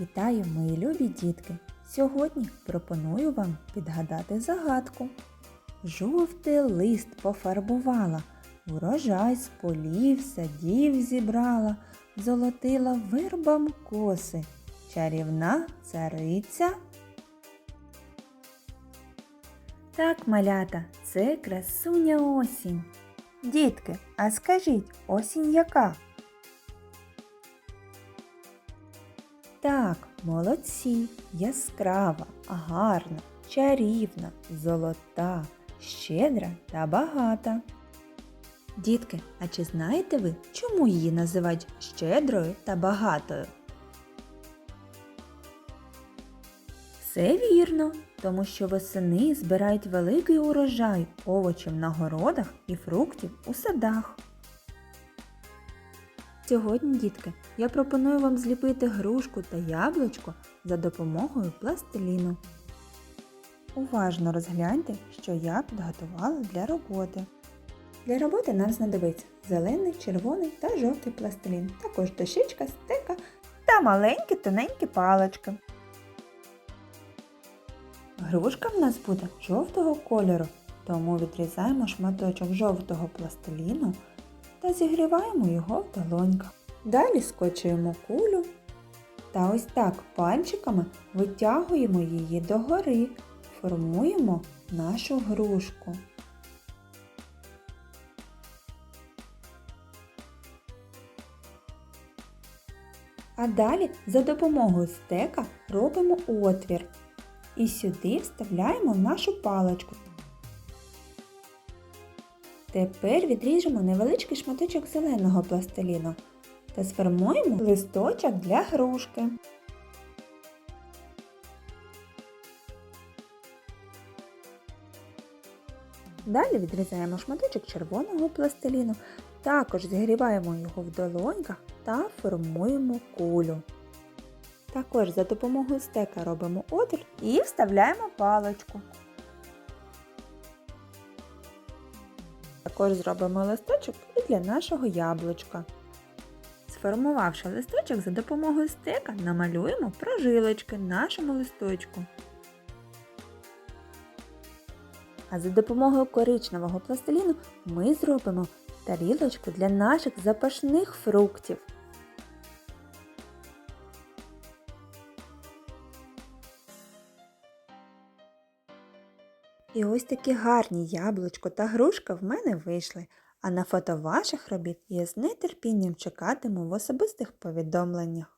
Вітаю, мої любі дітки! Сьогодні пропоную вам підгадати загадку. Жовтий лист пофарбувала, урожай з полів, садів зібрала, золотила вербам коси. Чарівна цариця. Так, малята, це красуня осінь. Дітки, а скажіть, осінь яка? Так, молодці, яскрава, гарна, чарівна, золота, щедра та багата. Дітки, а чи знаєте ви, чому її називають щедрою та багатою? Все вірно, тому що восени збирають великий урожай овочів на городах і фруктів у садах. Сьогодні, дітки, я пропоную вам зліпити грушку та яблучко за допомогою пластиліну. Уважно розгляньте, що я підготувала для роботи. Для роботи нам знадобиться зелений, червоний та жовтий пластилін, також дощечка, стека та маленькі тоненькі палички. Грушка в нас буде жовтого кольору, тому відрізаємо шматочок жовтого пластиліну та зігріваємо його в долоньках. Далі скочуємо кулю та ось так пальчиками витягуємо її догори, формуємо нашу грушку. А далі за допомогою стека робимо отвір і сюди вставляємо нашу паличку. Тепер відріжемо невеличкий шматочок зеленого пластиліну та сформуємо листочок для грушки. Далі відрізаємо шматочок червоного пластиліну, також зігріваємо його в долоньках та формуємо кулю. Також за допомогою стека робимо отвір і вставляємо паличку. Також зробимо листочок і для нашого яблучка. Сформувавши листочок за допомогою стека, намалюємо прожилочки нашому листочку. А за допомогою коричневого пластиліну ми зробимо тарілочку для наших запашних фруктів. І ось такі гарні яблучко та грушка в мене вийшли, а на фото ваших робіт я з нетерпінням чекатиму в особистих повідомленнях.